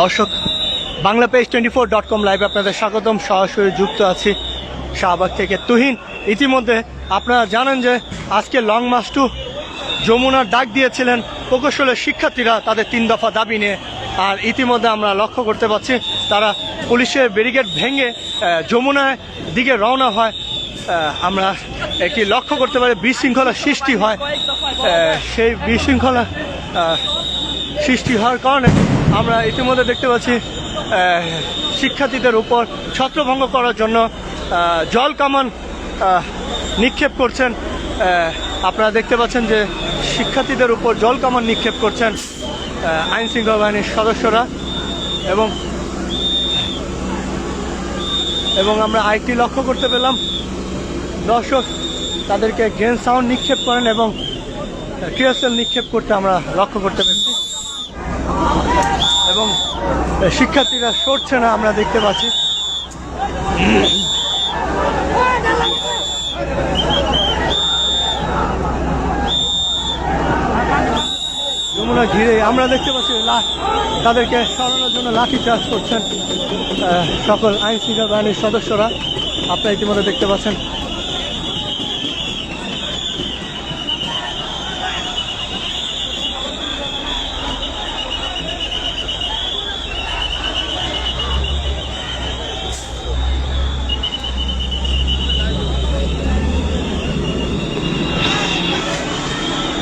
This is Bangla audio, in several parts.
দর্শক Bangla page twenty four dot com লাইভে আপনাদের স্বাগতম। সরাসরি যুক্ত আছি শাহবাগ থেকে তুহিন। ইতিমধ্যে আপনারা জানেন যে আজকে লং মার্চ টু যমুনার ডাক দিয়েছিলেন প্রকৌশলের শিক্ষার্থীরা তাদের তিন দফা দাবি নিয়ে। আর ইতিমধ্যে আমরা লক্ষ্য করতে পারছি তারা পুলিশের ব্যারিকেড ভেঙে যমুনার দিকে রওনা হয়। আমরা একটি লক্ষ্য করতে পারি বিশৃঙ্খলা সৃষ্টি হয়। সেই বিশৃঙ্খলা সৃষ্টি হওয়ার কারণে আমরা ইতিমধ্যে দেখতে পাচ্ছি শিক্ষার্থীদের উপর ছত্রভঙ্গ করার জন্য জল কামান নিক্ষেপ করছেন। আপনারা দেখতে পাচ্ছেন যে শিক্ষার্থীদের উপর জল কামান নিক্ষেপ করছেন আইন শৃঙ্খলা বাহিনীর সদস্যরা এবং এবং আমরা আরেকটি লক্ষ্য করতে পেলাম। দর্শক, তাদেরকে গ্রেন সাউন্ড নিক্ষেপ করেন এবং টিএসএল নিক্ষেপ করতে আমরা লক্ষ্য করতে পেরেছি এবং শিক্ষার্থীরা সরছে না, আমরা দেখতে পাচ্ছি। যমুনা ঘিরে আমরা দেখতে পাচ্ছি তাদেরকে সরানোর জন্য লাঠি চার্জ করছেন সকল আইন শৃঙ্খলা বাহিনীর সদস্যরা। আপনারা ইতিমধ্যে দেখতে পাচ্ছেন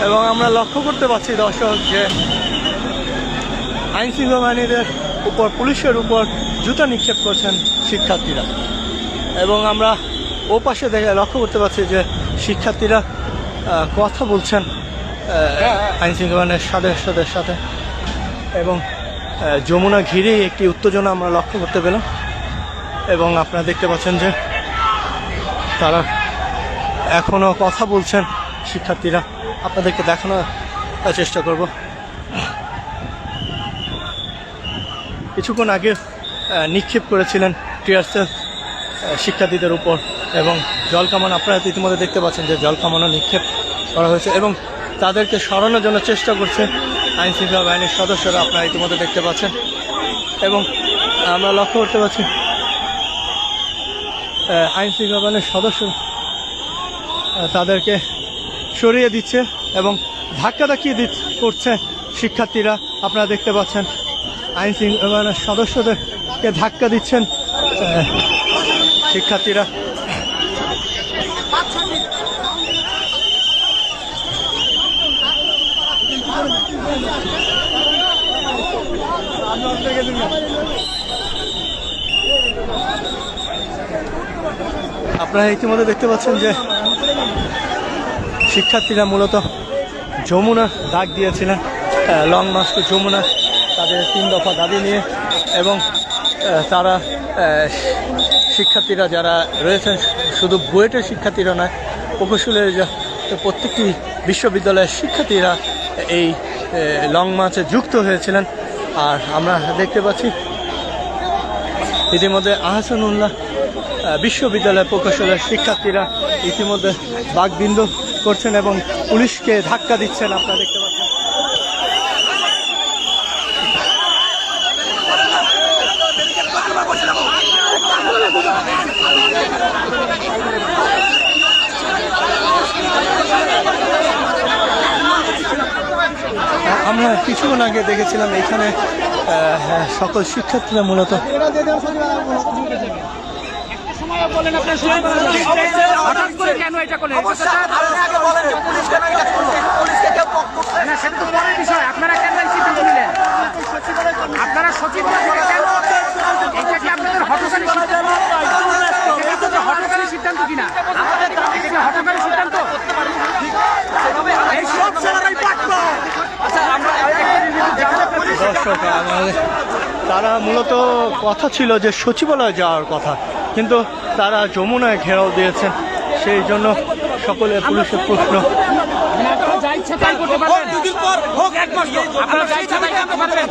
এবং আমরা লক্ষ্য করতে পারছি দর্শক যে আইন শৃঙ্খলা বাহিনীদের উপর পুলিশের উপর জুতা নিক্ষেপ করছেন শিক্ষার্থীরা। এবং আমরা ও পাশে দেখে লক্ষ্য করতে পারছি যে শিক্ষার্থীরা কথা বলছেন আহ, আইন শৃঙ্খলা বাহিনীর সদস্যদের সাথে। এবং যমুনা ঘিরেই একটি উত্তেজনা আমরা লক্ষ্য করতে পেলাম। এবং আপনারা দেখতে পাচ্ছেন যে তারা এখনও কথা বলছেন শিক্ষার্থীরা। আপনাদেরকে দেখানোর চেষ্টা করব। কিছুক্ষণ আগে নিক্ষেপ করেছিলেন টিয়ারসেল শিক্ষার্থীদের উপর এবং জল কামান আপনারা ইতিমধ্যে দেখতে পাচ্ছেন যে জল কামানও নিক্ষেপ করা হয়েছে এবং তাদেরকে সরানোর জন্য চেষ্টা করছে আইন শৃঙ্খলা বাহিনীর সদস্যরা আপনারা ইতিমধ্যে দেখতে পাচ্ছেন। এবং আমরা লক্ষ্য করতে পারছি আহ, আইন শৃঙ্খলা বাহিনীর সদস্য তাদেরকে সরিয়ে দিচ্ছে এবং ধাক্কা ধাক্কিয়ে করছে শিক্ষার্থীরা। আপনারা দেখতে পাচ্ছেন, আইন শৃঙ্খলার সদস্যদেরকে ধাক্কা দিচ্ছেন শিক্ষার্থীরা। আপনারা ইতিমধ্যে দেখতে পাচ্ছেন যে শিক্ষার্থীরা মূলত যমুনা ডাক দিয়েছিলেন লং মার্চ টু যমুনা তাদের তিন দফা দাবি নিয়ে এবং তারা শিক্ষার্থীরা যারা রয়েছেন শুধু বুয়েটের শিক্ষার্থীরা নয় প্রকৌশলের প্রত্যেকটি বিশ্ববিদ্যালয়ের শিক্ষার্থীরা এই লং মার্চে যুক্ত হয়েছিলেন। আর আমরা দেখতে পাচ্ছি ইতিমধ্যে আহসানুল্লাহ আহ, বিশ্ববিদ্যালয় প্রকৌশলের শিক্ষার্থীরা ইতিমধ্যে বাঘবিন্দু করছেন এবং পুলিশকে ধাক্কা দিচ্ছেন আপনারা দেখতে পাচ্ছেন। আমরা কিছুক্ষণ আগে দেখেছিলাম এখানে হ্যাঁ, সকল শিক্ষার্থীরা মূলত হঠাৎ করে কেন এটা করলেন? না সেটা তো পরের বিষয়। আপনারা কেন এই সিদ্ধান্ত নিলেন? আপনারা সচিব এটা কি আপনাদের হটকারী সিদ্ধান্ত? এটা কি আপনাদের হটকারী সিদ্ধান্ত কিনা? হটকারী সিদ্ধান্ত? এই সব ছেলেরাই পাঠ্য আচ্ছা দর্শক তারা মূলত কথা ছিল যে সচিবালয়ে যাওয়ার কথা কিন্তু তারা যমুনায় ঘেরাও দিয়েছেন। সেই জন্য সকলে পুলিশের প্রশ্ন। ইচ্ছা তাই করতে পারবেন দুদিন পর হোক এক মাস আপনারা যা ইচ্ছা তাই করতে পারবেন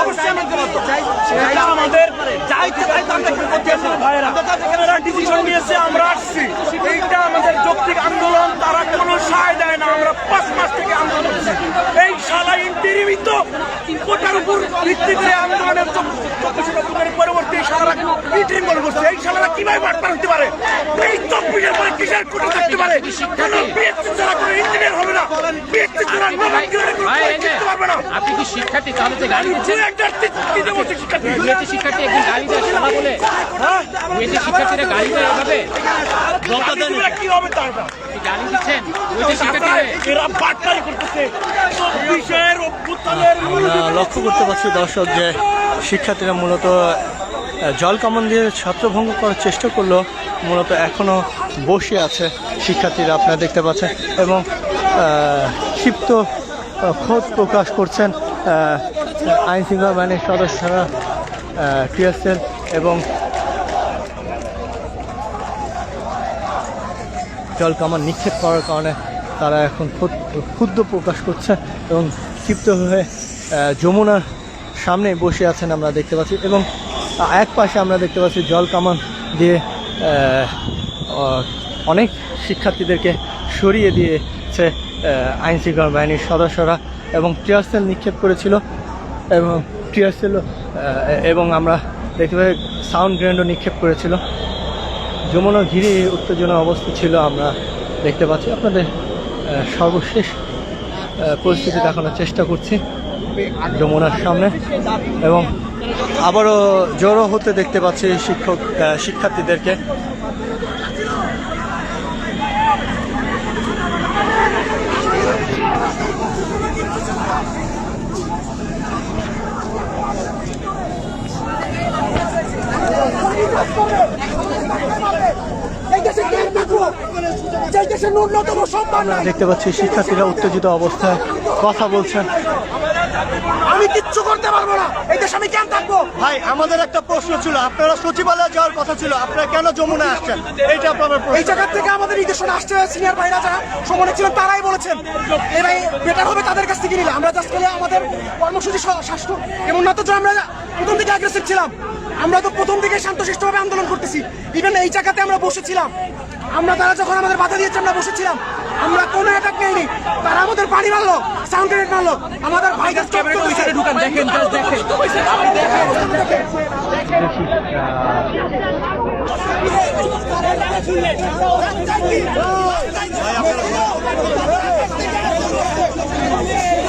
অবশ্যই আমাদের এটা আমাদের যা ইচ্ছে তাই তো আমরা করতে আসি। ভাইয়েরা যারা ডিসিশন নিয়েছে আমরা আসছি। এইটা আমাদের যৌক্তিক আন্দোলন তারা কোনো সায় দেয় না। আমরা পাঁচ মাস থেকে আন্দোলন করছি। এই শালা ইন্টারিমিত কোটার উপর ভিত্তি করে আন্দোলনের চব্বিশ পরবর্তী সালারা মিটিং বল করছে এই সালারা কীভাবে মাঠ পার হতে পারে? এই চব্বিশের পরে কিসের কোটি থাকতে পারে? কেন বিএসসি ছাড়া কোনো ইঞ্জিনিয়ার হবে না? আপনি কি শিক্ষার্থী? তাহলে যে গাড়ি দিচ্ছেন। একটা শিক্ষার্থী বুয়েটের একদিন গাড়ি দেয় সাদা বলে। বুয়েটের শিক্ষার্থীরা গাড়ি দেয় এভাবে। কি হবে তারটা এই দিচ্ছেন? বুয়েটের শিক্ষার্থীরা এরা বাটপারি করতেছে। চব্বিশের অভ্যুত্থানের আমরা লক্ষ্য করতে পারছি দর্শক যে শিক্ষার্থীরা মূলত জল কামান দিয়ে ছত্রভঙ্গ করার চেষ্টা করলেও মূলত এখনও বসে আছে শিক্ষার্থীরা আপনারা দেখতে পাচ্ছেন। এবং ক্ষিপ্ত ক্ষোভ প্রকাশ করছেন আহ, আইন শৃঙ্খলা বাহিনীর সদস্যরা টিএসএল এবং জল কামান নিক্ষেপ করার কারণে তারা এখন ক্ষুদ- ক্ষুব্ধ প্রকাশ করছে এবং ক্ষিপ্ত হয়ে যমুনার সামনে বসে আছেন আমরা দেখতে পাচ্ছি এবং এক পাশে আমরা দেখতে পাচ্ছি জল কামান দিয়ে অনেক শিক্ষার্থীদেরকে সরিয়ে দিয়েছে আহ, আইন শৃঙ্খলা বাহিনীর সদস্যরা এবং টিয়ারসেল নিক্ষেপ করেছিল এবং টিয়ারসেল এবং আমরা দেখতে পাই সাউন্ড গ্রেন্ডও নিক্ষেপ করেছিল। যমুনা ঘিরে উত্তেজনা অবস্থা ছিল আমরা দেখতে পাচ্ছি। আপনাদের সর্বশেষ পরিস্থিতি দেখানোর চেষ্টা করছি যমুনার সামনে। এবং আবারও জড়ো হতে দেখতে পাচ্ছি শিক্ষক শিক্ষার্থীদেরকে। এই দেশে দেশে দেখতে পাচ্ছি শিক্ষার্থীরা উত্তেজিত অবস্থায় কথা বলছেন আমি কিচ্ছু করতে পারব না। এই দেশে আমি কেন থাকব? ভাই আমাদের একটা প্রশ্ন ছিল। আপনারা সচিবালয়ে যাওয়ার কথা ছিল। আপনারা কেন যমুনায় আসছেন? এইটা আপনার এই জায়গা থেকে আমাদের নির্দেশনা আসছে সিনিয়র ভাইরা যারা সমনে ছিলেন তারাই বলেছেন। এরাই বেটার হবে তাদের কাছ থেকে নিলে। আমরা জাস্ট খেলে আমাদের কর্মসূচি স্বাস্থ্য এমন না তো যে আমরা প্রথম থেকে অ্যাগ্রেসিভ ছিলাম। আমরা তো প্রথম দিকে শান্তশিষ্টভাবে আন্দোলন করতেছি। ইভেন এই জায়গাতে আমরা বসেছিলাম। আমরা তারা যখন আমাদের বাধা দিয়েছে আমরা বসেছিলাম। আমরা কোনো অ্যাটাক নেইনি। তারা আমাদের পানি মারলো সাউন্ড গ্রেনেড মারলো। আমাদের ভাইদের ক্যামেরা ঢুকান দেখেন। দেখেন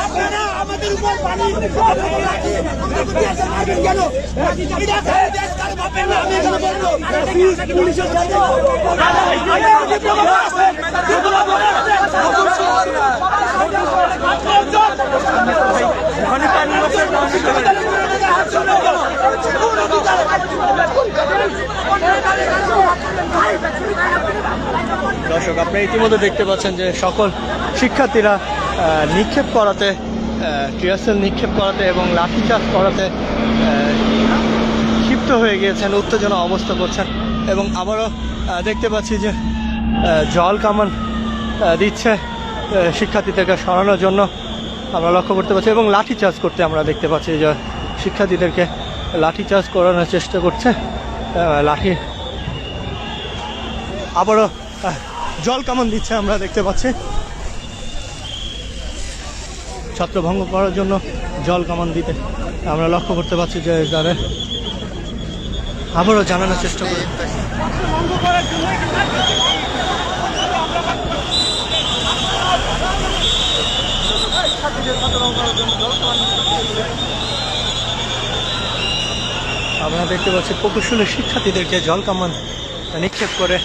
আপনারা আমাদের উপর পানি কেন এটা দেশ কারও বাপের না আমি এখানে বলব পুলিশের দর্শক আপনি ইতিমধ্যে দেখতে পাচ্ছেন যে সকল শিক্ষার্থীরা নিক্ষেপ করাতে টিয়ারসেল নিক্ষেপ করাতে এবং লাঠিচার্জ করাতে ক্ষিপ্ত হয়ে গিয়েছেন, উত্তেজনা অবস্থা করছেন। এবং আবারও দেখতে পাচ্ছি যে জল কামান দিচ্ছে শিক্ষার্থীদেরকে সরানোর জন্য। আমরা লক্ষ্য করতে পারছি এবং লাঠিচার্জ করতে আমরা দেখতে পাচ্ছি যে, শিক্ষার্থীদেরকে লাঠিচার্জ করানোর চেষ্টা করছে। লাঠি আবারও জল কামান দিচ্ছে আমরা দেখতে পাচ্ছি। ছত্রভঙ্গ করার জন্য জল কামান দিতে। আমরা লক্ষ্য করতে পারছি যে তারা আবারও জানানোর চেষ্টা করি। আমরা দেখতে পাচ্ছি প্রকৌশলের শিক্ষার্থীদেরকে জল কামান নিক্ষেপ করে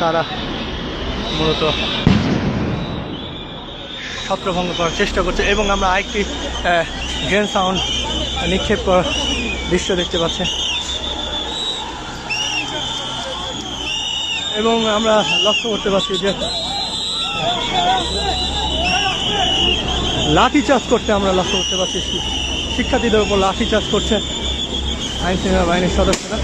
তারা মূলত ছত্রভঙ্গ করার চেষ্টা করছে এবং আমরা আরেকটি গ্রেন সাউন্ড নিক্ষেপ করার দৃশ্য দেখতে পাচ্ছি। এবং আমরা লক্ষ্য করতে পারছি যে, লাঠি চাষ করতে আমরা লক্ষ্য করতে পারছি। শিক্ষার্থীদের উপর লাঠি চাষ করছে আইন শৃঙ্খলা বাহিনীর সদস্যরা।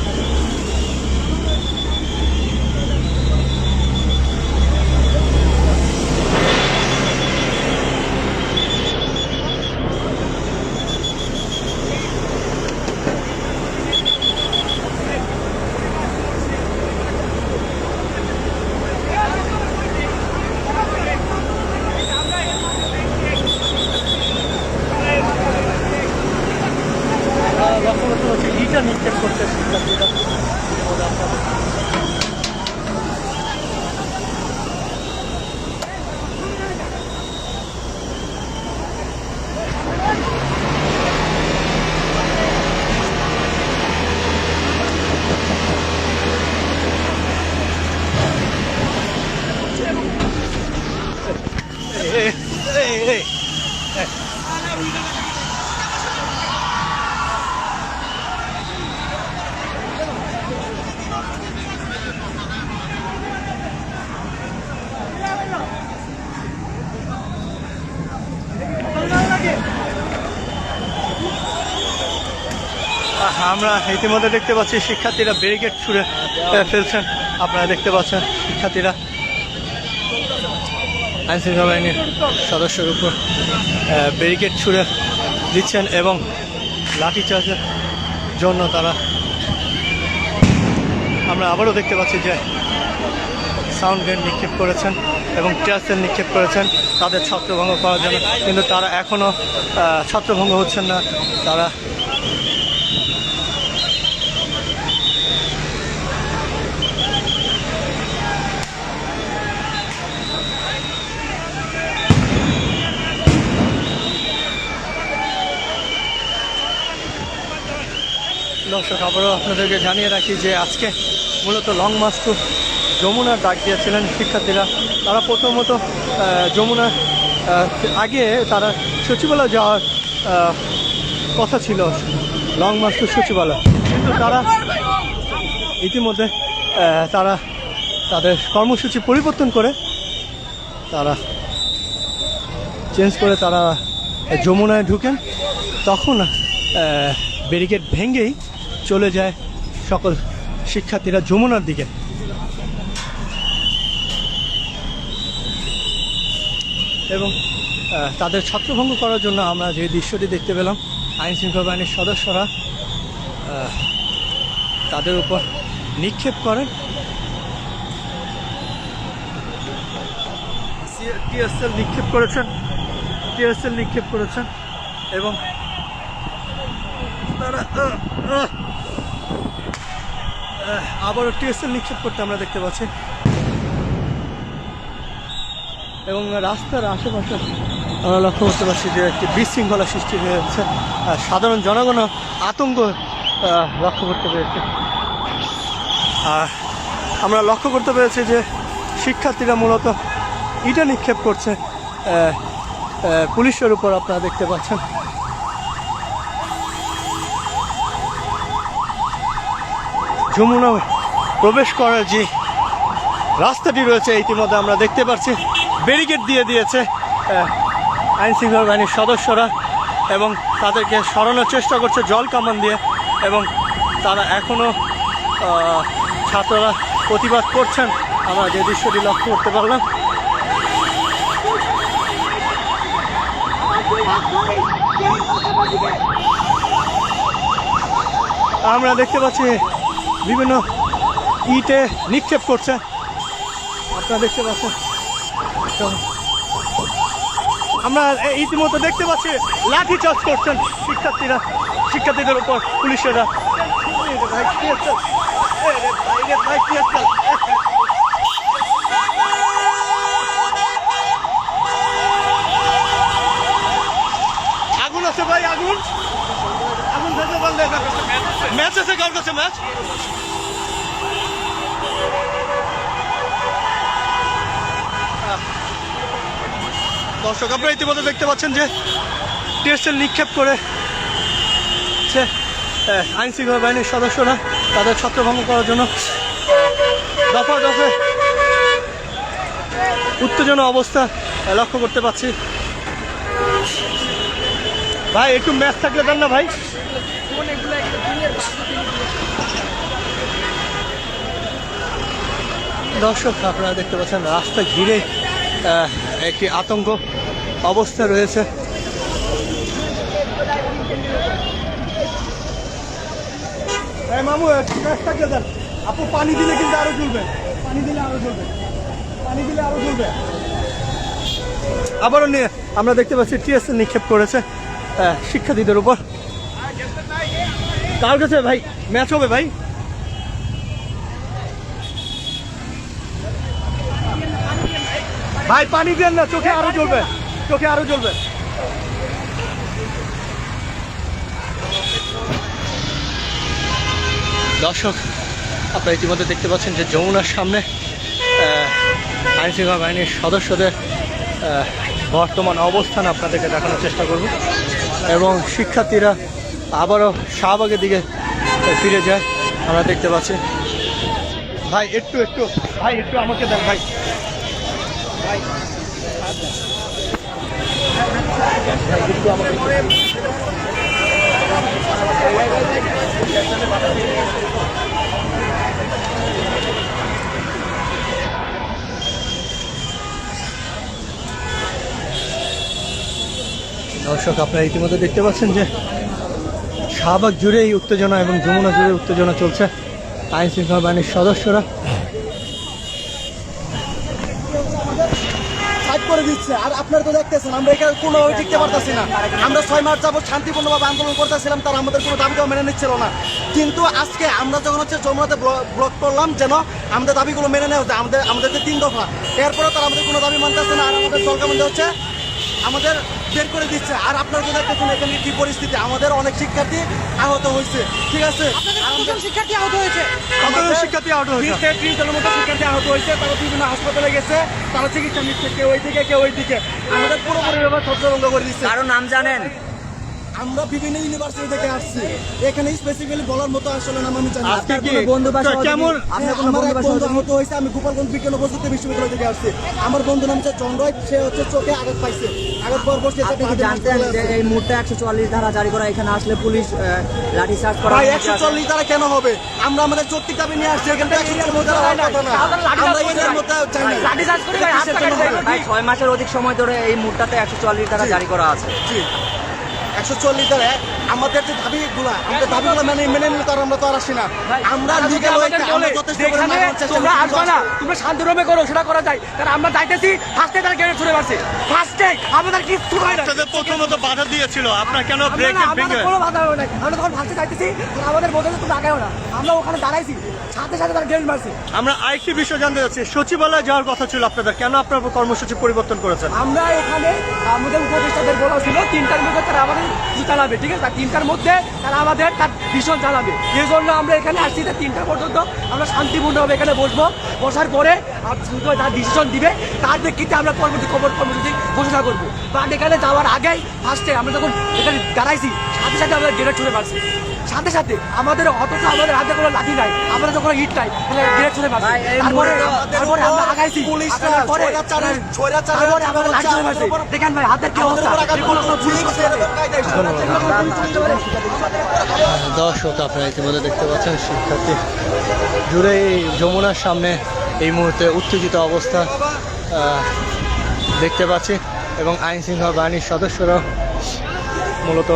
আমরা ইতিমধ্যে দেখতে পাচ্ছি শিক্ষার্থীরা ব্যারিকেড ছুঁড়ে ফেলছেন। আপনারা দেখতে পাচ্ছেন শিক্ষার্থীরা। আইন শৃঙ্খলা বাহিনীর সদস্যের উপর ব্যারিকেড ছুঁড়ে দিচ্ছেন এবং লাঠিচার্জের জন্য তারা আমরা আবারও দেখতে পাচ্ছি যে সাউন্ড গ্রেন নিক্ষেপ করেছেন এবং টিয়ারসেল নিক্ষেপ করেছেন। তাদের ছত্রভঙ্গ করার জন্য। কিন্তু তারা এখনও ছত্রভঙ্গ হচ্ছেন না। তারা দর্শক আবারও আপনাদেরকে জানিয়ে রাখি যে আজকে মূলত লং মার্চ টু যমুনার ডাক দিয়েছিলেন শিক্ষার্থীরা। তারা প্রথমত আহ, যমুনা আগে তারা সচিবালয় যাওয়ার কথা ছিল। লং মার্চ টু সচিবালয়। কিন্তু তারা ইতিমধ্যে তারা তাদের কর্মসূচি পরিবর্তন করে তারা চেঞ্জ করে তারা যমুনায় ঢুকেন। তখন ব্যারিকেড ভেঙেই চলে যায় সকল শিক্ষার্থীরা যমুনার দিকে। এবং তাদের ছত্রভঙ্গ করার জন্য আমরা যে দৃশ্যটি দেখতে পেলাম আইন শৃঙ্খলা বাহিনীর সদস্যরা তাদের উপর নিক্ষেপ করেন। টিএসএল নিক্ষেপ করেছেন। টিএসএল নিক্ষেপ করেছেন এবং তারা আবারও টিএসএল নিক্ষেপ করতে আমরা দেখতে পাচ্ছি। এবং রাস্তার আশেপাশে আমরা লক্ষ্য করতে পারছি যে একটি বিশৃঙ্খলা সৃষ্টি হয়ে আর সাধারণ জনগণ আতঙ্ক লক্ষ্য করতে পেরেছে। আর আমরা লক্ষ্য করতে পেরেছি যে শিক্ষার্থীরা মূলত ইটা নিক্ষেপ করছে। পুলিশের উপর আপনারা দেখতে পাচ্ছেন। যমুনা প্রবেশ করার যে রাস্তাটি রয়েছে ইতিমধ্যে আমরা দেখতে পাচ্ছি ব্যারিকেড দিয়ে দিয়েছে আহ, আইন শৃঙ্খলা বাহিনীর সদস্যরা এবং তাদেরকে সরানোর চেষ্টা করছে জল কামান দিয়ে এবং তারা এখনও ছাত্ররা প্রতিবাদ করছেন। আমরা যে দৃশ্যটি লক্ষ্য করতে পারলাম। আমরা দেখতে পাচ্ছি বিভিন্ন ইটে নিক্ষেপ করছে। আপনারা দেখতে পাচ্ছেন। আমরা ইতিমধ্যে দেখতে পাচ্ছি, লাঠি চার্জ করছেন শিক্ষার্থীরা, শিক্ষার্থীদের উপর, পুলিশেরা? আগুন আছে ভাই, আগুন। ম্যাচ আছে কার কাছে ম্যাচ। দর্শক, আপনারা ইতিমধ্যে দেখতে পাচ্ছেন যে টিএসএল নিক্ষেপ করে আইন শৃঙ্খলা বাহিনীর সদস্যরা তাদের ছত্রভঙ্গ করার জন্য দফা দফে উত্তেজনা অবস্থা লক্ষ্য করতে পাচ্ছি। ভাই, একটু ম্যাচ থাকলে দেন না ভাই। দর্শক আপনারা দেখতে পাচ্ছেন রাস্তা ঘিরে একটি আতঙ্ক অবস্থা রয়েছে। মামু আপু পানি দিলে কিন্তু আরও জ্বলবে। পানি দিলে আরও জ্বলবে। পানি দিলে আরও জ্বলবে। আবারও নিয়ে আমরা দেখতে পাচ্ছি টিএসএল নিক্ষেপ করেছে শিক্ষার্থীদের উপর। কার কাছে ভাই? ম্যাচ হবে ভাই? ভাই পানি দেন না চোখে আরও জ্বলবে। চোখে আরও জ্বলবে। দর্শক আপনারা ইতিমধ্যে দেখতে পাচ্ছেন যে যমুনার সামনে আইনশৃঙ্খলা বাহিনীর সদস্যদের বর্তমান অবস্থান আপনাদেরকে দেখানোর চেষ্টা করব। এবং শিক্ষার্থীরা আবারও শাহবাগের দিকে ফিরে যায়। আমরা দেখতে পাচ্ছি। ভাই, একটু একটু। ভাই, একটু আমাকে দেন, ভাই। দর্শক, আপনারা ইতিমধ্যে দেখতে পাচ্ছেন যে শাহবাগ জুড়ে এই উত্তেজনা এবং যমুনা জুড়ে উত্তেজনা চলছে। আইন শৃঙ্খলা বাহিনীর সদস্যরা করে দিচ্ছে। আর আমরা না। আমরা ছয় মাস আন্দোলন করতেছিলাম, তারা আমাদের কোনো মেনে নিচ্ছিল না। কিন্তু আজকে আমরা যখন হচ্ছে ব্লক করলাম, যেন আমাদের দাবিগুলো মেনে নেওয়া আমাদের তিন এরপরে তারা আমাদের কোনো দাবি না। আমাদের বের করে দিচ্ছে। আর আপনার জন্য দেখুন এখানে কি পরিস্থিতি। আমাদের অনেক শিক্ষার্থী আহত হয়েছে। ঠিক আছে? শিক্ষার্থী আহত হয়েছে? শিক্ষার্থী আউট হয়েছে? ত্রিশ জনের মতো শিক্ষার্থী আহত হয়েছে। তারা বিভিন্ন হাসপাতালে গেছে। তারা চিকিৎসা নিচ্ছে। কেউ ওই দিকে কেউ ওই দিকে আমাদের পুরোপুরি ব্যাপার ছত্রভঙ্গ করে দিচ্ছে। কারও নাম জানেন? আমরা বিভিন্ন ইউনিভার্সিটি থেকে আসছি। এখানে স্পেসিফিক্যালি বলার মতো আসলে নাম আমি জানি আজকে কি বন্ধু বা? কেমন? হ্যাঁ, আমার এক বন্ধু আহত হয়েছে আমি গোপালগঞ্জ বিজ্ঞান ও প্রযুক্তি বিশ্ববিদ্যালয় থেকে আসছি। আমার বন্ধু নাম হচ্ছে চন্দ্রয় সে হচ্ছে চোখে আঘাত পাইছে। আঘাত পাওয়ার পর সে আপনি কি জানতেন যে এই মুহূর্তে একশো চুয়াল্লিশ ধারা জারি করা এখানে আসলে পুলিশ লাঠি চার্জ করা ভাই একশো চল্লিশ দ্বারা কেন হবে? আমরা আমাদের যৌক্তিক দাবি নিয়ে আসছি এখানে একশো চল্লিশ দ্বারা হওয়ার কথা না। আমরা এর মধ্যে চাই না। কিসের জন্য হবে? ভাই ছয় মাসের অধিক সময় ধরে এই মুহূর্তে একশো চুয়াল্লিশ ধারা জারি করা আছে। একশো চল্লিশ দ্বারা আমাদের যে দাবিগুলা আমাদের দাবিগুলো মেনে মেনে নিলে তো আমরা তো আর আসি না। আমরা চেষ্টা তোমরা আসবে না তোমরা শান্তিরমে করো সেটা করা যায়। কারণ আমরা যাইতেছি ফার্স্টে তারা গেড়ে ছুড়ে মারছে। ফার্স্টে আমাদের কিচ্ছু হয় না। প্রথমত বাধা দিয়েছিল আপনার কেন ব্রেক না, ভেঙে আমাদের কোনো বাধা হয় নাই। আমরা তখন ফার্স্টে যাইতেছি আমাদের বলতে তুমি আগাও না। আমরা ওখানে দাঁড়াইছি। সাথে সাথে তারা গেড়ে মারছে আমরা আরেকটি বিষয় জানতে চাচ্ছি। সচিবালয়ে যাওয়ার কথা ছিল আপনাদের। কেন আপনার কর্মসূচি পরিবর্তন করেছেন? আমরা এখানে আমাদের উপদেষ্টাদের বলা ছিল তিনটার মধ্যে তারা আমাদের চালাবে ঠিক আছে? তিনটার মধ্যে তারা আমাদের তার ভীষণ চালাবে। এই জন্য আমরা এখানে আসছি যে তিনটা পর্যন্ত আমরা শান্তিপূর্ণভাবে এখানে বসবো। বসার পরে তার ডিসিশন দিবে। তার প্রেক্ষিতে আমরা পরবর্তী খবর কর্মসূচি ঘোষণা করব। বাট এখানে যাওয়ার আগেই ফার্স্টে আমরা যখন এখানে দাঁড়াইছি সাথে সাথে আমরা গেটে ছুড়ে মারছি। সাথে সাথে আমাদের অথচ আমাদের হাতে কোনো লাঠি নাই। আমাদের যখন ইট নাই গেট ছুড়ে মারছি। তারপরে তারপরে আমরা আগাইছি। পুলিশরা, আগানোর পরে স্বৈরাচারের- স্বৈরাচারের তারপরে আমরা লাঠি মারছি। দেখেন ভাই হাতের কি অবস্থা? পুলিশ দর্শক আপনারা ইতিমধ্যে দেখতে পাচ্ছেন শিক্ষার্থী জুড়ে এই যমুনার সামনে এই মুহূর্তে উত্তেজিত অবস্থা আহ, দেখতে পাচ্ছি। এবং আইন শৃঙ্খলা বাহিনীর সদস্যরা মূলত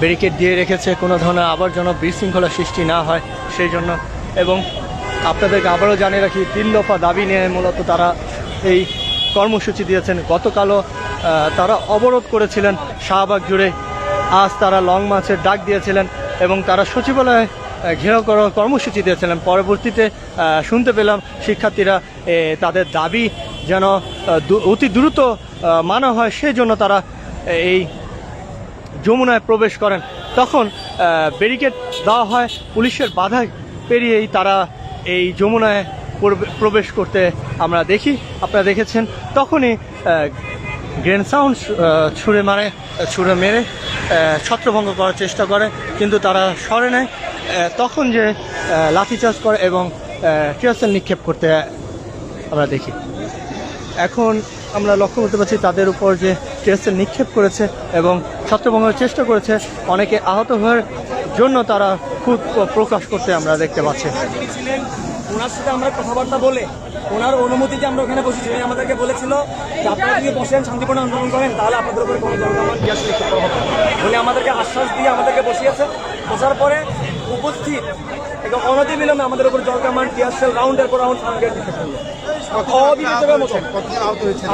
ব্যারিকেড দিয়ে রেখেছে, কোনো ধরনের আবার যেন বিশৃঙ্খলা সৃষ্টি না হয় সেই জন্য। এবং আপনাদেরকে আবারও জানিয়ে রাখি, তিন দফা দাবি নিয়ে মূলত তারা এই কর্মসূচি দিয়েছেন। গতকালও তারা অবরোধ করেছিলেন শাহবাগ জুড়ে। আজ তারা লং মার্চের ডাক দিয়েছিলেন এবং তারা সচিবালয়ে ঘেরাও করার কর্মসূচি দিয়েছিলেন। পরবর্তীতে শুনতে পেলাম শিক্ষার্থীরা তাদের দাবি যেন অতি দ্রুত মানা হয়, সেই জন্য তারা এই যমুনায় প্রবেশ করেন। তখন ব্যারিকেড দেওয়া হয়, পুলিশের বাধা পেরিয়েই তারা এই যমুনায় প্রবে- প্রবেশ করতে আমরা দেখি। আপনারা দেখেছেন, তখনই গ্রেন সাউন্ড ছুঁড়ে মারে, ছুঁড়ে মেরে ছত্রভঙ্গ করার চেষ্টা করে, কিন্তু তারা সরে নেয়। তখন যে লাঠিচার্জ করে এবং টিয়ারসেল নিক্ষেপ করতে আমরা দেখি। এখন আমরা লক্ষ্য করতে পারছি তাদের উপর যে টেস্টের নিক্ষেপ করেছে এবং ছত্রভঙ্গের চেষ্টা করেছে অনেকে আহত হওয়ার জন্য তারা খুব প্রকাশ করতে আমরা দেখতে পাচ্ছি ওনার সাথে আমরা কথাবার্তা বলে, ওনার অনুমতিতে আমরা ওখানে বসেছি, উনি আমাদেরকে বলেছিল যে আপনারা যদি বসেন, শান্তিপূর্ণ আন্দোলন করেন, তাহলে আপনাদের উপরে কোনো। উনি আমাদেরকে আশ্বাস দিয়ে আমাদেরকে বসিয়েছে বসার পরে উপস্থিত এবং অনতি বিলম্বে আমাদের উপর জলকামান টিয়ারশেল রাউন্ডের পর রাউন্ড অবিবেচনার মতো।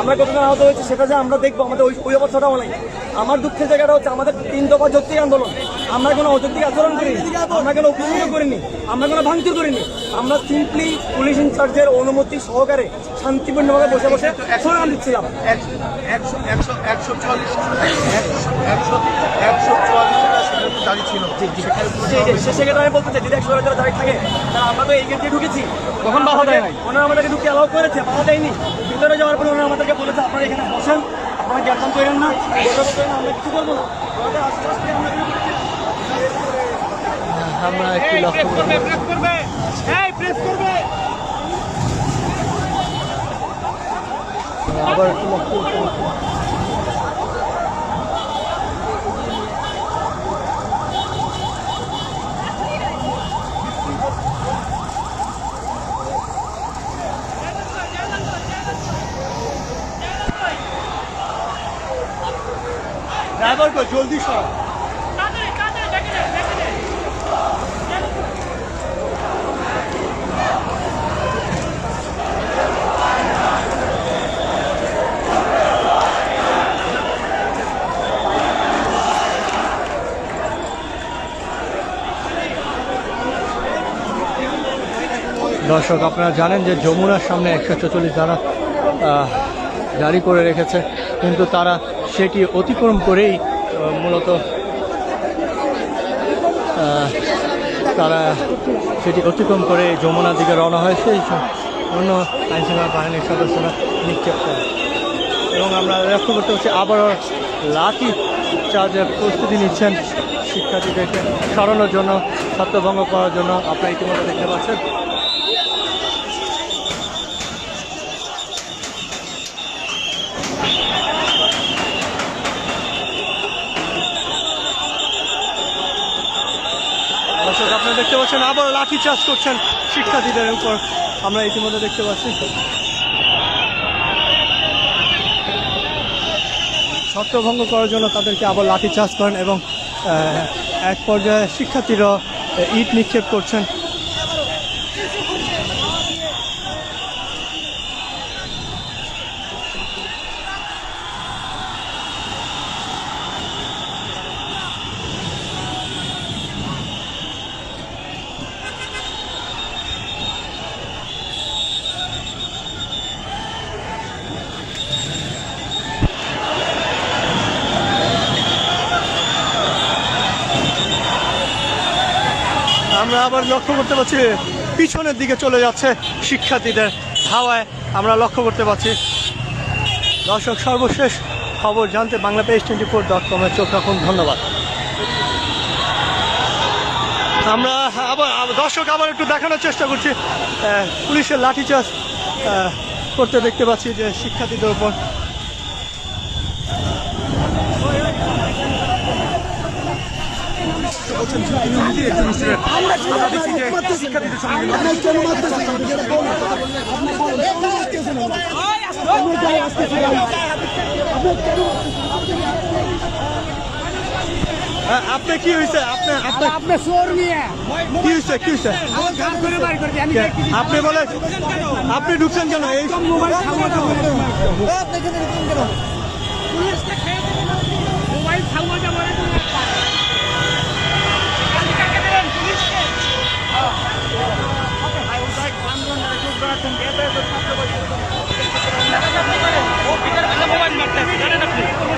আমরা কতজন আহত হয়েছে সেটা যে আমরা দেখব আমাদের ওই ওই অবস্থাটাও নাই। আমার দুঃখের জায়গাটা হচ্ছে আমাদের তিন দফা যৌক্তিক আন্দোলন। আমরা কোনো অযৌক্তিক আচরণ করিনি আমরা কোনো অভিযোগ করিনি আমরা কোনো ভাঙচুর করিনি। আমরা সিম্পলি পুলিশ ইনচার্জের অনুমতি সহকারে শান্তিপূর্ণভাবে বসে বসে স্লোগান দিচ্ছিলাম। একশো একশো একশো চুয়াল্লিশ একশো একশো চুয়াল্লিশটা সেখানে দাঁড়িয়ে ছিল। সেক্ষেত্রে আমি বলতে চাই যদি একশো যারা দাঁড়িয়ে থাকে তাহলে আমরা তো এই গেট দিয়ে ঢুকেছি। তখন বাধা দেয় নাই? ওনারা আমাদেরকে ঢুকতে অ্যালাউ করেছে বাধা দেয়নি। ভিতরে যাওয়ার পরে ওনারা আমাদেরকে বলেছে আপনারা এখানে বসেন আপনারা জ্ঞাপন করেন না। আমরা কিছু করব না। দিয়ে আমরা কিছু করছি না। আমরা একটু লক্ষ্য করব। আবার একটু লক্ষ্য করব। ড্রাইভার কো জলদি দর্শক, আপনারা জানেন যে যমুনার সামনে একশো চল্লিশ ধারা জারি করে রেখেছে, কিন্তু তারা সেটি অতিক্রম করেই মূলত তারা সেটি অতিক্রম করে যমুনার দিকে রওনা হয়। সব অন্য আইনশৃঙ্খলা বাহিনীর সদস্যরা নিক্ষেপ করে। এবং আমরা লক্ষ্য করতে পারছি, আবারও লাঠি চার্জের প্রস্তুতি নিচ্ছেন শিক্ষার্থীদেরকে। সরানোর জন্য ছত্রভঙ্গ করার জন্য আপনারা ইতিমধ্যে দেখতে পাচ্ছেন দর্শক আপনারা দেখতে পাচ্ছেন আবার চাষ করছেন শিক্ষার্থীদের উপর? আমরা ইতিমধ্যে দেখতে পাচ্ছি। ছত্রভঙ্গ করার জন্য তাদেরকে আবার লাঠি চাষ করেন এবং এক পর্যায়ে শিক্ষার্থীরা ইট নিক্ষেপ করছেন আমরা আবার লক্ষ্য করতে পারছি, পিছনের দিকে চলে যাচ্ছে শিক্ষার্থীদের হাওয়ায় আমরা লক্ষ্য করতে পারছি। দর্শক, সর্বশেষ খবর জানতে Bangla page twenty four dot কমের চোখ রাখুন। ধন্যবাদ। আমরা আবার, দর্শক, আবার একটু দেখানোর চেষ্টা করছি। পুলিশের লাঠিচার্জ করতে দেখতে পাচ্ছি যে শিক্ষার্থীদের উপর আহ, আপনি কি হয়েছে আপনার আপনার আপনার চোর নিয়ে কি হয়েছে কি হয়েছে আমার ঘাম করে বার করে দিয়ে আমি কে? আপনি বলে আপনি ঢুকছেন কেন এই মোবাইল থামাতে বলে মোবাইল থামাতে বলে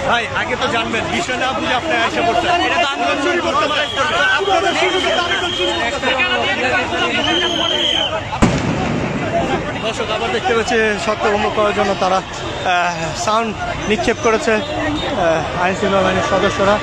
ভাই আগে তো জানবেন বিষয় না বুঝে আপনি এসে এটা তো আন্দোলন করতে দর্শক, আবার দেখতে পাচ্ছি সত্যভঙ্গ করার জন্য তারা সাউন্ড নিক্ষেপ করেছে আইনশৃঙ্খলা বাহিনীর সদস্যরা।